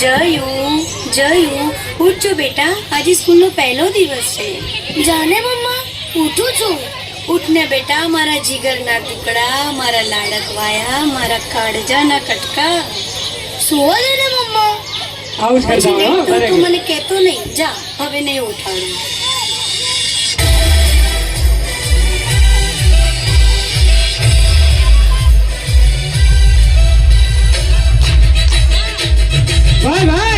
જયું જયું ઉઠજો બેટા આજે સ્કૂલનો પહેલો દિવસ છે. જાને મમ્મા ઉઠું છું. ઉઠને બેટા મારા જીગરના ટુકડા મારા લાડક વાયા મારા કાળજાના કટકા. સુવા દે ને મમ્મા પછી નહીં તું મને કહેતો નહીં. જા હવે નહીં ઉઠાડું. 来来。